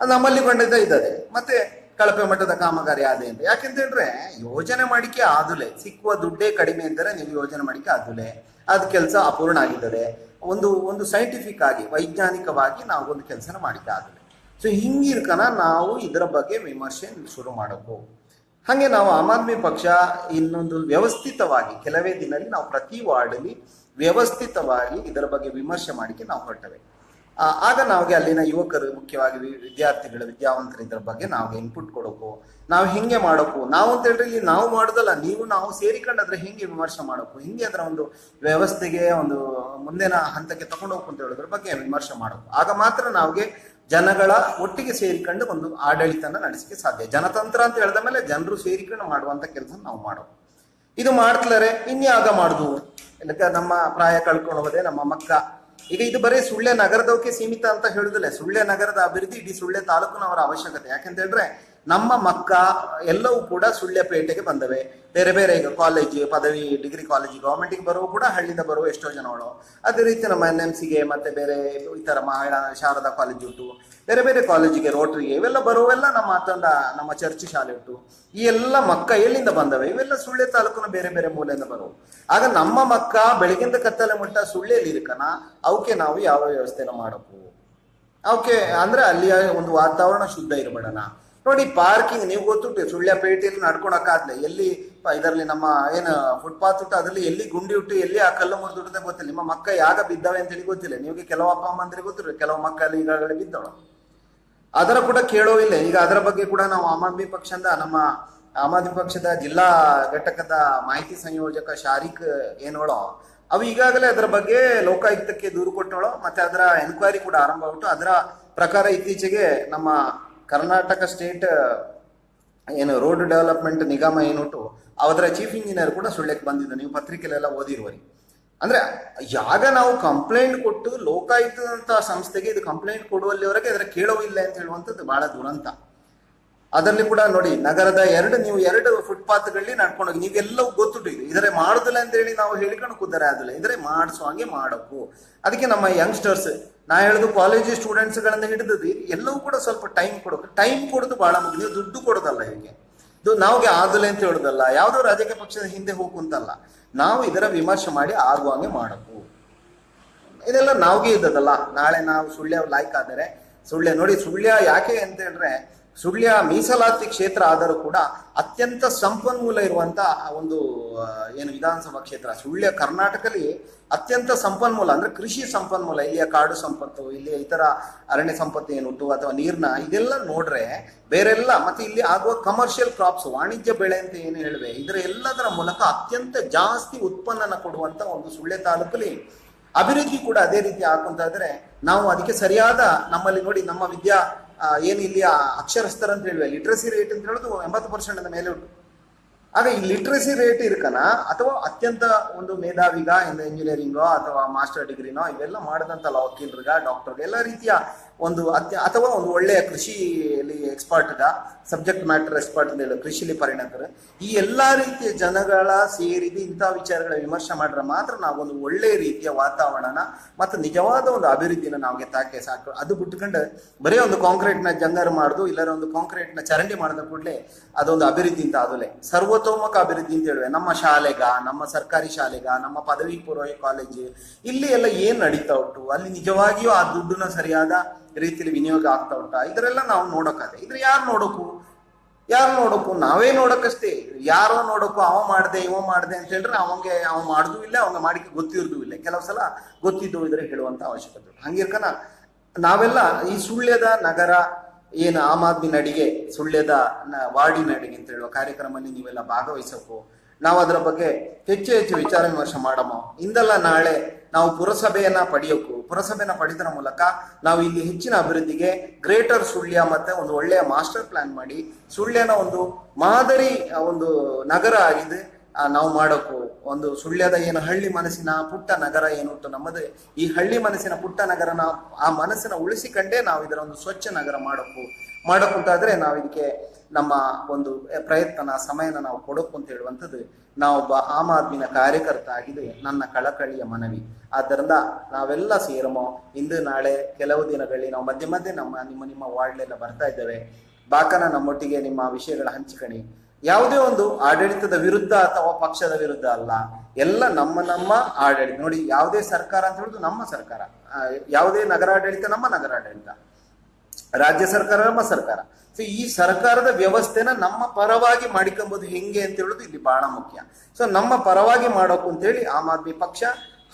ನಮ್ಮಲ್ಲಿ ಖಂಡಿತ ಇದ್ದದೆ ಮತ್ತೆ ಕಳಪೆ ಮಟ್ಟದ ಕಾಮಗಾರಿ ಆದೆ ಅಂತ ಯಾಕೆಂತ ಹೇಳಿದ್ರೆ ಯೋಜನೆ ಮಾಡಿಕೆ ಆದುಲೆ. ಸಿಕ್ಕುವ ದುಡ್ಡೇ ಕಡಿಮೆ ಅಂದರೆ ನೀವು ಯೋಜನೆ ಮಾಡಿಕೆ ಆದುಲೆ. ಅದ್ ಕೆಲಸ ಅಪೂರ್ಣ ಆಗಿದ್ದಾರೆ. ಒಂದು ಒಂದು ಸೈಂಟಿಫಿಕ್ ಆಗಿ, ವೈಜ್ಞಾನಿಕವಾಗಿ ನಾವು ಒಂದು ಕೆಲಸನ ಮಾಡಿಕೆ ಆದುಲೆ. ಸೊ ಹಿಂಗಿರ್ಕನ ನಾವು ಇದರ ಬಗ್ಗೆ ವಿಮರ್ಶೆ ಶುರು ಮಾಡಬೇಕು ಹಾಗೆ ನಾವು ಆಮ್ ಆದ್ಮಿ ಪಕ್ಷ ಇನ್ನೊಂದು ವ್ಯವಸ್ಥಿತವಾಗಿ, ಕೆಲವೇ ದಿನದಲ್ಲಿ ನಾವು ಪ್ರತಿ ವಾರ್ಡಲ್ಲಿ ವ್ಯವಸ್ಥಿತವಾಗಿ ಇದರ ಬಗ್ಗೆ ವಿಮರ್ಶೆ ಮಾಡಿಕೆ ನಾವು ಹೊರಟವೆ. ಆಗ ನಾವ್ಗೆ ಅಲ್ಲಿನ ಯುವಕರು, ಮುಖ್ಯವಾಗಿ ವಿದ್ಯಾರ್ಥಿಗಳು, ವಿದ್ಯಾವಂತರಿದ್ರ ಇದರ ಬಗ್ಗೆ ನಾವು ಇನ್ಪುಟ್ ಕೊಡೋಕು, ನಾವು ಹಿಂಗೆ ಮಾಡೋಕು, ನಾವು ಅಂತ ಹೇಳಿದ್ರೆ ಇಲ್ಲಿ ನಾವು ಮಾಡೋದಲ್ಲ, ನೀವು ನಾವು ಸೇರಿಕೊಂಡು ಹೆಂಗೆ ವಿಮರ್ಶೆ ಮಾಡೋಕು, ಹಿಂಗೆ ಅದರ ಒಂದು ವ್ಯವಸ್ಥೆಗೆ ಒಂದು ಮುಂದಿನ ಹಂತಕ್ಕೆ ತಗೊಂಡು ಹೋಗೋ ಅಂತ ಹೇಳೋದ್ರ ಬಗ್ಗೆ ವಿಮರ್ಶೆ ಮಾಡೋಕು. ಆಗ ಮಾತ್ರ ನಾವ್ಗೆ ಜನಗಳ ಒಟ್ಟಿಗೆ ಸೇರಿಕೊಂಡು ಒಂದು ಆಡಳಿತನ ನಡೆಸಿಕೆ ಸಾಧ್ಯ. ಜನತಂತ್ರ ಅಂತ ಹೇಳಿದ ಮೇಲೆ ಜನರು ಸೇರಿಕೊಂಡು ಮಾಡುವಂತ ಕೆಲಸ ನಾವು ಮಾಡೋದು ಇದು ಮಾಡ್ತಾರೆ ಇನ್ಯಾಗ ಮಾಡುದು? ನಮ್ಮ ಪ್ರಾಯ ಕಳ್ಕೊಂಡು ಹೋದೆ ನಮ್ಮ ಮಕ್ಕ ಈಗ ಇದು ಬರೀ ಸುಳ್ಳೆ ನಗರದವಕ್ಕೆ ಸೀಮಿತ ಅಂತ ಹೇಳುದಿಲ್ಲ. ಸುಳ್ಳೆ ನಗರದ ಅಭಿವೃದ್ಧಿ, ಇಡೀ ಸುಳ್ಳೆ ತಾಲೂಕಿನವರ ಅವಶ್ಯಕತೆ. ಯಾಕೆಂತ ಹೇಳಿದ್ರೆ ನಮ್ಮ ಮಕ್ಕ ಎಲ್ಲವೂ ಕೂಡ ಸುಳ್ಯಪೇಟೆಗೆ ಬಂದವೆ. ಬೇರೆ ಬೇರೆ ಈಗ ಕಾಲೇಜ್ ಪದವಿ ಡಿಗ್ರಿ ಕಾಲೇಜ್ ಗವರ್ಮೆಂಟಿಗೆ ಬರುವ ಕೂಡ ಹಳ್ಳಿಯಿಂದ ಬರುವ ಎಷ್ಟೋ ಜನಗಳು. ಅದೇ ರೀತಿ ನಮ್ಮ ಎನ್ ಎಂ ಸಿಗೆ ಮತ್ತೆ ಬೇರೆ ಇತರ ಮಹಿಳಾ ಶಾರದಾ ಕಾಲೇಜ್ ಉಂಟು. ಬೇರೆ ಬೇರೆ ಕಾಲೇಜಿಗೆ ರೋಟರಿಗೆ ಇವೆಲ್ಲ ಬರುವೆಲ್ಲ ನಮ್ಮ ತಂದ, ನಮ್ಮ ಚರ್ಚ್ ಶಾಲೆ ಉಂಟು. ಈ ಎಲ್ಲ ಮಕ್ಕ ಎಲ್ಲಿಂದ ಬಂದವೆ? ಇವೆಲ್ಲ ಸುಳ್ಯ ತಾಲೂಕಿನ ಬೇರೆ ಬೇರೆ ಮೂಲೆಯಿಂದ ಬರುವು. ಆಗ ನಮ್ಮ ಮಕ್ಕ ಬೆಳಗಿಂದ ಕತ್ತಲೆ ಮುಟ್ಟ ಸುಳ್ಳಿಯಲ್ಲಿ ಇರಕನ? ಅವಕ್ಕೆ ನಾವು ಯಾವ ವ್ಯವಸ್ಥೆನ ಮಾಡಬೇಕು ಅವಕ್ಕೆ ಅಂದ್ರೆ ಅಲ್ಲಿಯ ಒಂದು ವಾತಾವರಣ ಶುದ್ಧ ಇರಬೇಡಣ ನೋಡಿ ಪಾರ್ಕಿಂಗ್ ನೀವು ಗೊತ್ತುಂಟು, ಸುಳ್ಯಪೇಟೆಯಲ್ಲಿ ನಡ್ಕೊಳಕ್ಕಾದ್ಲೆ ಎಲ್ಲಿ ಇದರಲ್ಲಿ ನಮ್ಮ ಏನು ಫುಟ್ಪಾತ್ ಉಂಟು, ಅದರಲ್ಲಿ ಎಲ್ಲಿ ಗುಂಡಿ ಉಟ್ಟು ಎಲ್ಲಿ ಆ ಕಲ್ಲು ಮುರಿದು ಗೊತ್ತಿಲ್ಲ. ನಿಮ್ಮ ಮಕ್ಕ ಯಾಗ ಬಿದ್ದಾವೆ ಅಂತ ಹೇಳಿ ಗೊತ್ತಿಲ್ಲ. ನಿಮಗೆ ಕೆಲವು ಅಪ್ಪ ಅಮ್ಮಂದಿರಿಗೆ ಗೊತ್ತಿಲ್ಲ. ಕೆಲವು ಮಕ್ಕಳು ಈಗಾಗಲೇ ಬಿದ್ದವಳು ಅದರ ಕೂಡ ಕೇಳೋ ಇಲ್ಲ. ಈಗ ಅದರ ಬಗ್ಗೆ ಕೂಡ ನಾವು ಆಮ್ ಆದ್ಮಿ ಪಕ್ಷದ, ನಮ್ಮ ಆಮ್ ಆದ್ಮಿ ಪಕ್ಷದ ಜಿಲ್ಲಾ ಘಟಕದ ಮಾಹಿತಿ ಸಂಯೋಜಕ ಶಾರಿಕ್ ಏನೋಳೋ, ಅವು ಈಗಾಗಲೇ ಅದರ ಬಗ್ಗೆ ಲೋಕಾಯುಕ್ತಕ್ಕೆ ದೂರು ಕೊಟ್ಟವಳು ಮತ್ತೆ ಅದರ ಎನ್ಕ್ವೈರಿ ಕೂಡ ಆರಂಭ ಆಗ್ಬಿಟ್ಟು ಅದರ ಪ್ರಕಾರ ಇತ್ತೀಚೆಗೆ ನಮ್ಮ ಕರ್ನಾಟಕ ಸ್ಟೇಟ್, ಏನು ರೋಡ್ ಡೆವಲಪ್ಮೆಂಟ್ ನಿಗಮ ಏನುಂಟು ಅವರ ಚೀಫ್ ಇಂಜಿನಿಯರ್ ಕೂಡ ಸುಳ್ಳಕ್ಕೆ ಬಂದಿದ್ದು. ನೀವು ಪತ್ರಿಕೆಲೆಲ್ಲ ಓದಿರುವರಿ. ಅಂದ್ರೆ, ಯಾಗ ನಾವು ಕಂಪ್ಲೇಂಟ್ ಕೊಟ್ಟು ಲೋಕಾಯುಕ್ತದಂತಹ ಸಂಸ್ಥೆಗೆ ಇದು ಕಂಪ್ಲೇಂಟ್ ಕೊಡುವಲ್ಲಿವರೆಗೆ ಅದರ ಕೇಳೋವಿಲ್ಲ ಅಂತ ಹೇಳುವಂಥದ್ದು ಬಹಳ ದುರಂತ. ಅದರಲ್ಲಿ ಕೂಡ ನೋಡಿ, ನಗರದ ಎರಡು, ನೀವು ಎರಡು ಫುಟ್ಪಾತ್ಗಳಲ್ಲಿ ಗಳಲ್ಲಿ ನಡ್ಕೊಂಡೋಗಿ ನೀವೆಲ್ಲವೂ ಗೊತ್ತು ಇದ್ರೆ ಮಾಡುದಿಲ್ಲ ಅಂತ ಹೇಳಿ ನಾವು ಹೇಳ್ಕೊಂಡು ಕುದರೆ ಆದಿಲ್ಲ ಇದ್ರೆ ಮಾಡಿಸೋ, ಹಾಗೆ ಮಾಡಬೇಕು ಅದಕ್ಕೆ ನಮ್ಮ ಯಂಗ್ಸ್ಟರ್ಸ್ ನಾ ಹೇಳುದು ಕಾಲೇಜ್ ಸ್ಟೂಡೆಂಟ್ಸ್ಗಳನ್ನ ಹಿಡಿದದ್ದು, ಎಲ್ಲವೂ ಕೂಡ ಸ್ವಲ್ಪ ಟೈಮ್ ಕೊಡಬೇಕು ಟೈಮ್ ಕೊಡೋದು ಬಹಳ ಮುಖ್ಯ. ನೀವು ದುಡ್ಡು ಕೊಡೋದಲ್ಲ ಹೇಗೆ? ಇದು ನಾವ್ಗೆ ಆದಲೆ ಅಂತ ಹೇಳುದಲ್ಲ. ಯಾವುದೋ ರಾಜಕೀಯ ಪಕ್ಷದ ಹಿಂದೆ ಹೋಗು ಅಂತಲ್ಲ. ನಾವು ಇದರ ವಿಮರ್ಶೆ ಮಾಡಿ ಆಗುವ ಹಾಗೆ ಮಾಡಬೇಕು ಇದೆಲ್ಲ ನಾವ್ಗೆ ಇದ್ದದಲ್ಲ ನಾಳೆ ನಾವು ಸುಳ್ಯ ಲೈಕ್ ಆದರೆ, ಸುಳ್ಯ ನೋಡಿ, ಸುಳ್ಯ ಯಾಕೆ ಅಂತ ಹೇಳಿದ್ರೆ ಸುಳ್ಯ ಮೀಸಲಾತಿ ಕ್ಷೇತ್ರ ಆದರೂ ಕೂಡ ಅತ್ಯಂತ ಸಂಪನ್ಮೂಲ ಇರುವಂತ ಒಂದು ಏನು ವಿಧಾನಸಭಾ ಕ್ಷೇತ್ರ, ಸುಳ್ಯ ಕರ್ನಾಟಕದಲ್ಲಿ ಅತ್ಯಂತ ಸಂಪನ್ಮೂಲ, ಅಂದ್ರೆ ಕೃಷಿ ಸಂಪನ್ಮೂಲ, ಇಲ್ಲಿಯ ಕಾಡು ಸಂಪತ್ತು, ಇಲ್ಲಿಯ ಇತರ ಅರಣ್ಯ ಸಂಪತ್ತು ಏನುಂಟು ಅಥವಾ ನೀರ್ನ, ಇದೆಲ್ಲ ನೋಡ್ರೆ ಬೇರೆಲ್ಲ, ಮತ್ತೆ ಇಲ್ಲಿ ಆಗುವ ಕಮರ್ಷಿಯಲ್ ಕ್ರಾಪ್ಸ್ ವಾಣಿಜ್ಯ ಬೆಳೆ ಅಂತ ಏನು ಹೇಳುವೆ, ಇದರ ಎಲ್ಲದರ ಮೂಲಕ ಅತ್ಯಂತ ಜಾಸ್ತಿ ಉತ್ಪನ್ನನ ಕೊಡುವಂತ ಒಂದು ಸುಳ್ಯ ತಾಲೂಕಲ್ಲಿ ಅಭಿವೃದ್ಧಿ ಕೂಡ ಅದೇ ರೀತಿ ಹಾಕುಂತ ಇದ್ರೆ ನಾವು ಅದಕ್ಕೆ ಸರಿಯಾದ ನಮ್ಮಲ್ಲಿ ನೋಡಿ ನಮ್ಮ ವಿದ್ಯಾ ಏನು ಇಲ್ಲಿ ಅಕ್ಷರಸ್ಥರ ಅಂತ ಹೇಳುವ ಲಿಟ್ರಸಿ ರೇಟ್ ಅಂತ ಹೇಳೋದು ಎಂಬತ್ತು ಪರ್ಸೆಂಟ್ ಮೇಲೆ ಉಂಟು. ಆಗ ಈ ಲಿಟ್ರಸಿ ರೇಟ್ ಇರ್ಕನ, ಅಥವಾ ಅತ್ಯಂತ ಒಂದು ಮೇಧಾವಿಗ ಇಂಜಿನಿಯರಿಂಗೋ ಅಥವಾ ಮಾಸ್ಟರ್ ಡಿಗ್ರಿನೋ ಇವೆಲ್ಲ ಮಾಡದಂತ ವಕೀಲರಿಗ ಡಾಕ್ಟರ್ಗ ಎಲ್ಲ ರೀತಿಯ ಒಂದು ಅತ್ಯ ಅಥವಾ ಒಂದು ಒಳ್ಳೆಯ ಕೃಷಿಯಲ್ಲಿ ಎಕ್ಸ್ಪರ್ಟ್ಗ ಸಬ್ಜೆಕ್ಟ್ ಮ್ಯಾಟರ್ ಎಕ್ಸ್ಪರ್ಟ್ ಅಂತ ಹೇಳಿ ಕೃಷಿಲಿ ಪರಿಣತರು. ಈ ಎಲ್ಲ ರೀತಿಯ ಜನಗಳ ಸೇರಿದು ಇಂಥ ವಿಚಾರಗಳ ವಿಮರ್ಶೆ ಮಾಡಿದ್ರೆ ಮಾತ್ರ ನಾವೊಂದು ಒಳ್ಳೆಯ ರೀತಿಯ ವಾತಾವರಣನ ಮತ್ತು ನಿಜವಾದ ಒಂದು ಅಭಿವೃದ್ಧಿನ ನಾವು ತಾಕೆ ಸಾಕು. ಅದು ಬಿಟ್ಕೊಂಡು ಬರೀ ಒಂದು ಕಾಂಕ್ರೀಟ್ನ ಜಂಗರ್ ಮಾಡೋದು ಇಲ್ಲರ ಒಂದು ಕಾಂಕ್ರೀಟ್ನ ಚರಂಡಿ ಮಾಡಿದ ಕೂಡಲೇ ಅದೊಂದು ಅಭಿವೃದ್ಧಿ ಅಂತ ಆದಲೇ ಸರ್ವತೋಮುಖ ಅಭಿವೃದ್ಧಿ ಅಂತ ಹೇಳುವೆ. ನಮ್ಮ ಶಾಲೆಗ, ನಮ್ಮ ಸರ್ಕಾರಿ ಶಾಲೆಗ, ನಮ್ಮ ಪದವಿ ಪೂರ್ವ ಕಾಲೇಜು ಇಲ್ಲಿ ಎಲ್ಲ ಏನು ನಡೀತಾ ಉಂಟು? ಅಲ್ಲಿ ನಿಜವಾಗಿಯೂ ಆ ದುಡ್ಡನ್ನ ಸರಿಯಾದ ರೀತಿಯಲ್ಲಿ ವಿನಿಯೋಗ ಆಗ್ತಾ ಉಂಟಾ? ಇದರೆಲ್ಲ ನಾವು ನೋಡೋಕ್ಕಾದೆ ಇದ್ರೆ ಯಾರು ನೋಡೋಕು? ಯಾರು ನೋಡೋಕು? ನಾವೇ ನೋಡೋಕ್ಕಷ್ಟೇ. ಯಾರೋ ನೋಡೋಕು, ಅವ ಮಾಡ್ದೆ, ಇವ ಮಾಡ್ದೆ ಅಂತ ಹೇಳಿದ್ರೆ ಅವಂಗೆ ಅವ ಮಾಡುದು ಇಲ್ಲ, ಅವಂಗ ಮಾಡಿಕೆ ಗೊತ್ತಿರೋದು ಇಲ್ಲ. ಕೆಲವು ಸಲ ಗೊತ್ತಿದ್ದು ಇದ್ರೆ ಹೇಳುವಂತ ಅವಶ್ಯಕತೆ. ಹಂಗಿರ್ಕನ ನಾವೆಲ್ಲ ಈ ಸುಳ್ಯದ ನಗರ, ಏನು ಆಮ್ ಆದ್ಮಿ ನಡಿಗೆ, ಸುಳ್ಯದ ವಾರ್ಡಿ ನಡಿಗೆ ಅಂತ ಹೇಳುವ ಕಾರ್ಯಕ್ರಮದಲ್ಲಿ ನೀವೆಲ್ಲ ಭಾಗವಹಿಸಬೇಕು ನಾವು ಅದರ ಬಗ್ಗೆ ಹೆಚ್ಚು ಹೆಚ್ಚು ವಿಚಾರ ವಿಮರ್ಶೆ ಮಾಡಮೋ. ಇಂದಲ್ಲ ನಾಳೆ ನಾವು ಪುರಸಭೆಯನ್ನ ಪಡೆಯೋಕು ಪುರಸಭೆನ ಪಡೆದರ ಮೂಲಕ ನಾವು ಇಲ್ಲಿ ಹೆಚ್ಚಿನ ಅಭಿವೃದ್ಧಿಗೆ ಗ್ರೇಟರ್ ಸುಳ್ಯ ಮತ್ತೆ ಒಂದು ಒಳ್ಳೆಯ ಮಾಸ್ಟರ್ ಪ್ಲಾನ್ ಮಾಡಿ, ಸುಳ್ಯನ ಒಂದು ಮಾದರಿ ಒಂದು ನಗರ ಆಗಿದೆ. ನಾವು ಮಾಡೋಕು, ಒಂದು ಸುಳ್ಯದ ಏನು ಹಳ್ಳಿ ಮನಸ್ಸಿನ ಪುಟ್ಟ ನಗರ ಏನುಂಟು ನಮ್ಮದು, ಈ ಹಳ್ಳಿ ಮನಸ್ಸಿನ ಪುಟ್ಟ ನಗರನ ಆ ಮನಸ್ಸಿನ ಉಳಿಸಿಕೊಂಡೇ ನಾವು ಇದರ ಒಂದು ಸ್ವಚ್ಛ ನಗರ ಮಾಡೋಕು ಮಾಡೋಕು ಅಂತಾದ್ರೆ ನಾವು ಇದಕ್ಕೆ ನಮ್ಮ ಒಂದು ಪ್ರಯತ್ನ ಸಮಯನ ನಾವು ಕೊಡೋಕು ಅಂತ ಹೇಳುವಂಥದ್ದು ನಾವೊಬ್ಬ ಆಮ್ ಆದ್ಮಿನ ಕಾರ್ಯಕರ್ತ ಆಗಿದೆ ನನ್ನ ಕಳಕಳಿಯ ಮನವಿ. ಆದ್ದರಿಂದ ನಾವೆಲ್ಲ ಸೇರಮೋ, ಇಂದು, ನಾಳೆ, ಕೆಲವು ದಿನಗಳಲ್ಲಿ ನಾವು ಮಧ್ಯೆ ಮಧ್ಯೆ ನಮ್ಮ, ನಿಮ್ಮ ನಿಮ್ಮ ವಾರ್ಡ್ಲೆಲ್ಲ ಬರ್ತಾ ಇದ್ದೇವೆ. ಬಾಕನ ನಮ್ಮೊಟ್ಟಿಗೆ ನಿಮ್ಮ ವಿಷಯಗಳ ಹಂಚಿಕಣಿ. ಯಾವುದೇ ಒಂದು ಆಡಳಿತದ ವಿರುದ್ಧ ಅಥವಾ ಪಕ್ಷದ ವಿರುದ್ಧ ಅಲ್ಲ, ಎಲ್ಲ ನಮ್ಮ ನಮ್ಮ ಆಡಳಿತ. ನೋಡಿ, ಯಾವುದೇ ಸರ್ಕಾರ ಅಂತ ಹೇಳುದು ನಮ್ಮ ಸರ್ಕಾರ. ಯಾವುದೇ ನಗರಾಡಳಿತ ನಮ್ಮ ನಗರಾಡಳಿತ. ರಾಜ್ಯ ಸರ್ಕಾರ, ನಮ್ಮ ಸರ್ಕಾರ. ಸೊ ಈ ಸರ್ಕಾರದ ವ್ಯವಸ್ಥೆನ ನಮ್ಮ ಪರವಾಗಿ ಮಾಡಿಕೊಂಬೋದು ಹೆಂಗೆ ಅಂತ ಹೇಳೋದು ಇಲ್ಲಿ ಬಹಳ ಮುಖ್ಯ. ಸೊ ನಮ್ಮ ಪರವಾಗಿ ಮಾಡೋಕು ಅಂತೇಳಿ ಆಮ್ ಆದ್ಮಿ ಪಕ್ಷ,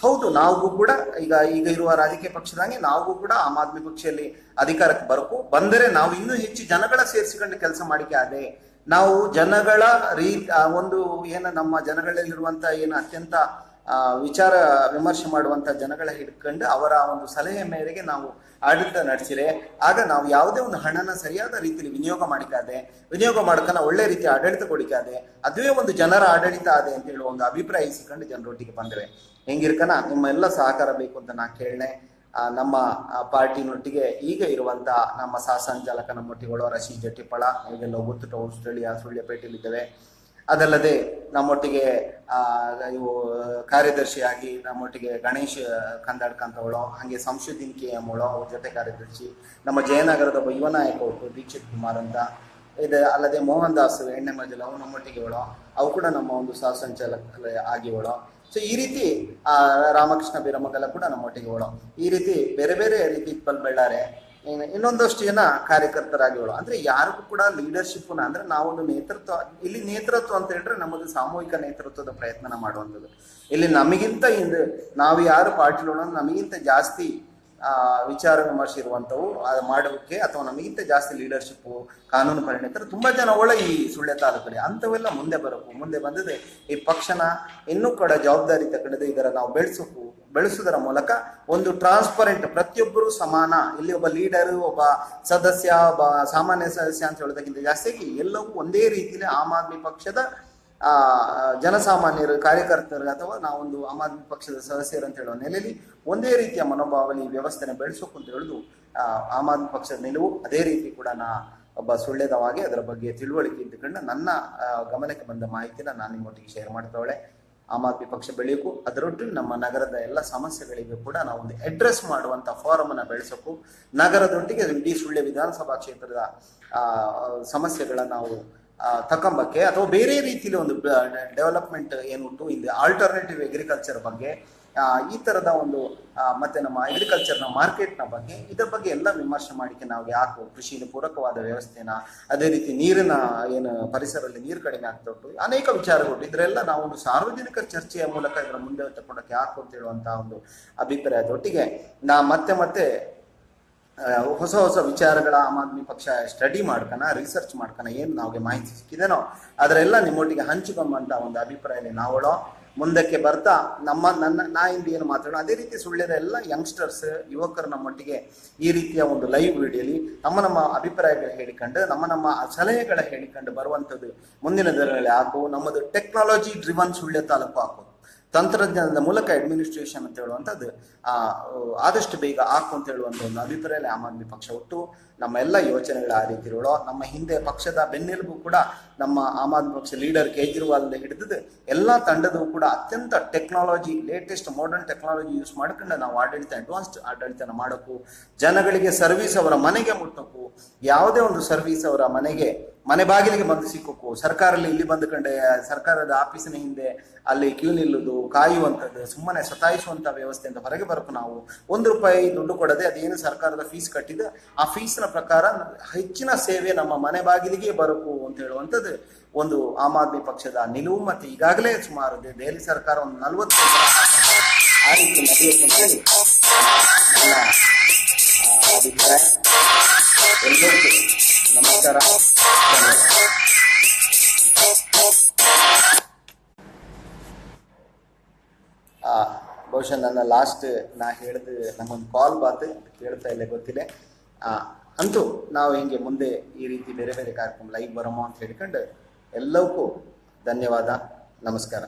ಹೌದು, ನಾವು ಕೂಡ ಈಗ ಈಗ ಇರುವ ರಾಜಕೀಯ ಪಕ್ಷದಂಗೆ ನಾವು ಕೂಡ ಆಮ್ ಆದ್ಮಿ ಪಕ್ಷದಲ್ಲಿ ಅಧಿಕಾರಕ್ಕೆ ಬರಕು. ಬಂದರೆ ನಾವು ಇನ್ನೂ ಹೆಚ್ಚು ಜನಗಳ ಸೇರಿಸಿಕೊಂಡು ಕೆಲಸ ಮಾಡಿಕೆ ಅದೇ ನಾವು ಜನಗಳ ರೀ ಒಂದು, ಏನು, ನಮ್ಮ ಜನಗಳಲ್ಲಿರುವಂತ ಏನು ಅತ್ಯಂತ ವಿಚಾರ ವಿಮರ್ಶೆ ಮಾಡುವಂತ ಜನಗಳ ಹಿಡ್ಕೊಂಡು ಅವರ ಒಂದು ಸಲಹೆ ಮೇರೆಗೆ ನಾವು ಆಡಳಿತ ನಡೆಸಿರೆ ಆಗ ನಾವು ಯಾವುದೇ ಒಂದು ಹಣನ ಸರಿಯಾದ ರೀತಿಯಲ್ಲಿ ವಿನಿಯೋಗ ಮಾಡಿಕಾದೆ, ವಿನಿಯೋಗ ಮಾಡ್ಕನ ಒಳ್ಳೆ ರೀತಿಯ ಆಡಳಿತ ಕೊಡಿಕಾದೆ, ಅದುವೇ ಒಂದು ಜನರ ಆಡಳಿತ ಆದೆ ಅಂತ ಹೇಳುವ ಒಂದು ಅಭಿಪ್ರಾಯ ಇಸಿಕೊಂಡು ಜನರೊಟ್ಟಿಗೆ ಬಂದಿವೆ. ಹೆಂಗಿರ್ಕನ, ನಿಮ್ಮ ಎಲ್ಲ ಸಹಕಾರ ಬೇಕು ಅಂತ ನಾ ಕೇಳನೆ. ನಮ್ಮ ಪಾರ್ಟಿನೊಟ್ಟಿಗೆ ಈಗ ಇರುವಂತ ನಮ್ಮ ಸಹ ಸಂಚಾಲಕ ನಮ್ಮೊಟ್ಟಿಗೆ ರಶಿ ಜಟ್ಟಿಪಳ ಈಗೆಲ್ಲ ಟೌನ್ ಸ್ಥಳೀಯ ಸುಳ್ಯಪೇಟೆಯಲ್ಲಿದ್ದೇವೆ ಅದಲ್ಲದೆ ನಮ್ಮೊಟ್ಟಿಗೆ ಇವು ಕಾರ್ಯದರ್ಶಿಯಾಗಿ ನಮ್ಮೊಟ್ಟಿಗೆ ಗಣೇಶ್ ಕಂದಾಡ್ಕಂತವಳು ಹಾಗೆ ಸಂಶುದ್ದೀನ್ ಕೆ ಎಂ ಅವಳು, ಅವ್ರ ಜೊತೆ ಕಾರ್ಯದರ್ಶಿ, ನಮ್ಮ ಜಯನಗರದ ಒಬ್ಬ ಯುವ ನಾಯಕ ಒಬ್ಬರು ದೀಕ್ಷಿತ್ ಕುಮಾರ್ ಅಂತ. ಇದು ಅಲ್ಲದೆ ಮೋಹನ್ ದಾಸ್ ಎಣ್ಣೆ ಮಜಲ್ ಅವು ನಮ್ಮೊಟ್ಟಿಗೆ ಅವಳು ಅವು ಕೂಡ ನಮ್ಮ ಒಂದು ಸಹ ಸಂಚಾಲಕ ಆಗಿವಳು. ಸೊ ಈ ರೀತಿ ರಾಮಕೃಷ್ಣ ಬೀರಮಗಲ ಕೂಡ ನಮ್ಮೊಟ್ಟಿಗೆ ಅವಳು ಈ ರೀತಿ ಬೇರೆ ಬೇರೆ ರೀತಿ ಇಪ್ಪಲ್ ಬೆಳ್ಳಾರೆ ಇನ್ನೊಂದಷ್ಟು ಜನ ಕಾರ್ಯಕರ್ತರಾಗಿವಳು ಅಂದ್ರೆ ಯಾರಿಗೂ ಕೂಡ ಲೀಡರ್ಶಿಪ್ ಅಂದ್ರೆ ನಾವೊಂದು ನೇತೃತ್ವ, ಇಲ್ಲಿ ನೇತೃತ್ವ ಅಂತ ಹೇಳಿದ್ರೆ ನಮ್ಮದು ಸಾಮೂಹಿಕ ನೇತೃತ್ವದ ಪ್ರಯತ್ನ ಮಾಡುವಂಥದ್ದು. ಇಲ್ಲಿ ನಮಗಿಂತ ಇಂದು ನಾವು ಯಾರು ಪಾರ್ಟಿಲೋಣ ನಮಗಿಂತ ಜಾಸ್ತಿ ವಿಚಾರ ವಿಮರ್ಶೆ ಇರುವಂಥವು ಅದು ಮಾಡೋಕ್ಕೆ ಅಥವಾ ನಮಗಿಂತ ಜಾಸ್ತಿ ಲೀಡರ್ಶಿಪ್ಪು ಕಾನೂನು ಪರಿಣಿತರು ತುಂಬ ಜನ ಒಳ ಈ ಸುಳ್ಳೆ ತಾಲೂಕಲ್ಲಿ. ಅಂಥವೆಲ್ಲ ಮುಂದೆ ಬರಬೇಕು. ಮುಂದೆ ಬಂದಿದೆ ಈ ಪಕ್ಷನ ಇನ್ನೂ ಕೂಡ ಜವಾಬ್ದಾರಿ ತಗೊಂಡಿದೆ ಇದರ ನಾವು ಬೆಳೆಸಬೇಕು ಬೆಳೆಸುವುದರ ಮೂಲಕ ಒಂದು ಟ್ರಾನ್ಸ್ಪರೆಂಟ್ ಪ್ರತಿಯೊಬ್ಬರು ಸಮಾನ. ಇಲ್ಲಿ ಒಬ್ಬ ಲೀಡರ್ ಒಬ್ಬ ಸದಸ್ಯ, ಒಬ್ಬ ಸಾಮಾನ್ಯ ಸದಸ್ಯ ಅಂತ ಹೇಳೋದಕ್ಕಿಂತ ಜಾಸ್ತಿಯಾಗಿ ಎಲ್ಲವೂ ಒಂದೇ ರೀತಿಯಲ್ಲಿ ಆಮ್ ಆದ್ಮಿ ಪಕ್ಷದ ಆ ಜನಸಾಮಾನ್ಯರು ಕಾರ್ಯಕರ್ತರು ಅಥವಾ ನಾವೊಂದು ಆಮ್ ಆದ್ಮಿ ಪಕ್ಷದ ಸದಸ್ಯರು ಅಂತ ಹೇಳುವ ನೆಲೆಯಲ್ಲಿ ಒಂದೇ ರೀತಿಯ ಮನೋಭಾವನೆ ಈ ವ್ಯವಸ್ಥೆನ ಬೆಳೆಸೋಕು ಅಂತ ಹೇಳುದು ಆಮ್ ಆದ್ಮಿ ಪಕ್ಷದ ನಿಲುವು. ಅದೇ ರೀತಿ ಕೂಡ ನಾ ಒಬ್ಬ ಸುಳ್ಳೆದವಾಗಿ ಅದರ ಬಗ್ಗೆ ತಿಳುವಳಿಕೆ ಇಟ್ಟುಕೊಂಡು ನನ್ನ ಗಮನಕ್ಕೆ ಬಂದ ಮಾಹಿತಿನ ನಾನು ನಿಮ್ಮೊಟ್ಟಿಗೆ ಶೇರ್ ಮಾಡ್ತಾವಳೆ. ಆಮ್ ಆದ್ಮಿ ಪಕ್ಷ ಬೆಳೆಯಕು ಅದರೊಟ್ಟಿಗೆ ನಮ್ಮ ನಗರದ ಎಲ್ಲ ಸಮಸ್ಯೆಗಳಿಗೆ ಕೂಡ ನಾವು ಒಂದು ಅಡ್ರೆಸ್ ಮಾಡುವಂತ ಫಾರಮ್ ಅನ್ನ ಬೆಳೆಸಬೇಕು ನಗರದೊಟ್ಟಿಗೆ ಇಡೀ ಸುಳ್ಳೆ ವಿಧಾನಸಭಾ ಕ್ಷೇತ್ರದ ಆ, ಸಮಸ್ಯೆಗಳನ್ನ ನಾವು ಆ, ತಕೊಂಬಕ್ಕೆ ಅಥವಾ ಬೇರೆ ರೀತಿಯಲ್ಲಿ ಒಂದು ಡೆವಲಪ್ಮೆಂಟ್ ಏನುಂಟು ಇಲ್ಲಿ ಆಲ್ಟರ್ನೇಟಿವ್ ಅಗ್ರಿಕಲ್ಚರ್ ಬಗ್ಗೆ ಈ ತರದ ಒಂದು ಮತ್ತೆ ನಮ್ಮ ಅಗ್ರಿಕಲ್ಚರ್ನ ಮಾರ್ಕೆಟ್ನ ಬಗ್ಗೆ ಇದರ ಬಗ್ಗೆ ಎಲ್ಲ ವಿಮರ್ಶೆ ಮಾಡಿಕೆ ನಾವು ಯಾಕೆ ಕೃಷಿಗೆ ಪೂರಕವಾದ ವ್ಯವಸ್ಥೆನ ಅದೇ ರೀತಿ ನೀರಿನ ಏನು ಪರಿಸರದಲ್ಲಿ ನೀರು ಕಡಿಮೆ ಆಗ್ತಾ ಉಂಟು. ಅನೇಕ ವಿಚಾರಗಳು ಇದರೆಲ್ಲ ನಾವು ಒಂದು ಸಾರ್ವಜನಿಕ ಚರ್ಚೆಯ ಮೂಲಕ ಇದರ ಮುಂದೆ ತಕೊಂಡಕ್ಕೆ ಯಾಕೆ ಅಂತ ಹೇಳುವಂತಹ ಒಂದು ಅಭಿಪ್ರಾಯದೊಟ್ಟಿಗೆ ನಾ ಮತ್ತೆ ಮತ್ತೆ ಹೊಸ ಹೊಸ ವಿಚಾರಗಳ ಆಮ್ ಆದ್ಮಿ ಪಕ್ಷ ಸ್ಟಡಿ ಮಾಡ್ಕನ ರಿಸರ್ಚ್ ಮಾಡ್ಕನ ಏನು ನಮಗೆ ಮಾಹಿತಿ ಸಿಕ್ಕಿದೆನೋ ಅದರೆಲ್ಲ ನಿಮ್ಮೊಟ್ಟಿಗೆ ಹಂಚಿಕೊಂಬಂತ ಒಂದು ಅಭಿಪ್ರಾಯ ನಾವಳೋ ಮುಂದಕ್ಕೆ ಬರ್ತಾ ನಮ್ಮ, ನನ್ನ, ನಾ ಇಂದ ಏನು ಮಾತಾಡೋ ಅದೇ ರೀತಿ ಸುಳ್ಳಿರೋ ಎಲ್ಲ ಯಂಗ್ಸ್ಟರ್ಸ್ ಯುವಕರು ನಮ್ಮೊಟ್ಟಿಗೆ ಈ ರೀತಿಯ ಒಂದು ಲೈವ್ ವಿಡಿಯೋಲಿ ನಮ್ಮ ನಮ್ಮ ಅಭಿಪ್ರಾಯಗಳು ಹೇಳಿಕೊಂಡು, ನಮ್ಮ ನಮ್ಮ ಸಲಹೆಗಳ ಹೇಳಿಕೊಂಡು ಬರುವಂಥದ್ದು ಮುಂದಿನ ದಿನಗಳಲ್ಲಿ ಹಾಕು ನಮ್ಮದು ಟೆಕ್ನಾಲಜಿ ಡ್ರಿವನ್ ಸುಳ್ಯ ತಾಲೂಕು ಹಾಕೋದು. ತಂತ್ರಜ್ಞಾನದ ಮೂಲಕ ಅಡ್ಮಿನಿಸ್ಟ್ರೇಷನ್ ಅಂತ ಆ, ಆದಷ್ಟು ಬೇಗ ಹಾಕು ಅಂತ ಹೇಳುವಂಥ ಒಂದು ಅಭಿಪ್ರಾಯ ಆಮ್ ಆದ್ಮಿ ಪಕ್ಷ. ಒಟ್ಟು ನಮ್ಮ ಎಲ್ಲ ಯೋಚನೆಗಳು ಆ ರೀತಿ ಇರೋಳು ನಮ್ಮ ಹಿಂದೆ ಪಕ್ಷದ ಬೆನ್ನೆಲುಬು ಕೂಡ ನಮ್ಮ ಆಮ್ ಆದ್ಮಿ ಪಕ್ಷ ಲೀಡರ್ ಕೇಜ್ರಿವಾಲ್ ಹಿಡಿದು ಎಲ್ಲ ತಂಡದವು ಕೂಡ ಅತ್ಯಂತ technology latest modern technology use ಮಾಡ್ಕೊಂಡು ನಾವು ಆಡಳಿತ ಅಡ್ವಾನ್ಸ್ಡ್ ಆಡಳಿತನ ಮಾಡೋಕ್ಕೂ ಜನಗಳಿಗೆ ಸರ್ವಿಸ್ ಅವರ ಮನೆಗೆ ಮುಟ್ಟೋಕ್ಕೂ ಯಾವುದೇ ಒಂದು ಸರ್ವಿಸ್ ಅವರ ಮನೆಗೆ, ಮನೆ ಬಾಗಿಲಿಗೆ ಬಂದು ಸಿಕ್ಕೋಕು ಸರ್ಕಾರಲ್ಲಿ ಇಲ್ಲಿ ಬಂದು ಕಂಡೆ, ಸರ್ಕಾರದ ಆಫೀಸಿನ ಹಿಂದೆ ಅಲ್ಲಿ ಕ್ಯೂ ನಿಲ್ಲುದು, ಕಾಯುವಂಥದ್ದು, ಸುಮ್ಮನೆ ಸತಾಯಿಸುವಂತ ವ್ಯವಸ್ಥೆಯಿಂದ ಹೊರಗೆ ಬರಕು ನಾವು. ಒಂದು ರೂಪಾಯಿ ದುಡ್ಡು ಕೊಡದೆ ಅದೇನು ಸರ್ಕಾರದ ಫೀಸ್ ಕಟ್ಟಿದೆ, ಆ ಫೀಸ್ನ ಪ್ರಕಾರ ಹೆಚ್ಚಿನ ಸೇವೆ ನಮ್ಮ ಮನೆ ಬಾಗಿಲಿಗೆ ಬರಕು ಅಂತ ಹೇಳುವಂಥದ್ದು ಒಂದು ಆಮ್ ಆದ್ಮಿ ಪಕ್ಷದ ನಿಲುವು ಮತ್ತು ಈಗಾಗಲೇ ಸುಮಾರು ದೆಹಲಿ ಸರ್ಕಾರ ಒಂದು ನಲವತ್ತು ಆ ರೀತಿ ನಡೆಯಬೇಕು ಅಂತ ಹೇಳಿ ನನ್ನ ನಮಸ್ಕಾರ. ಬಹುಶಃ ನನ್ನ ಲಾಸ್ಟ್ ನಾ ಹೇಳಿದ ನಂಗೊಂದು ಕಾಲ್ ಬಾತು ಕೇಳ್ತಾ ಇಲ್ಲ ಗೊತ್ತಿಲ್ಲ. ಆ, ಅಂತೂ ನಾವು ಹಿಂಗೆ ಮುಂದೆ ಈ ರೀತಿ ಬೇರೆ ಬೇರೆ ಕಾರ್ಯಕ್ರಮ ಲೈವ್ ಬರೋಮ ಅಂತ ಹೇಳ್ಕೊಂಡು ಎಲ್ಲವಕ್ಕೂ ಧನ್ಯವಾದ, ನಮಸ್ಕಾರ.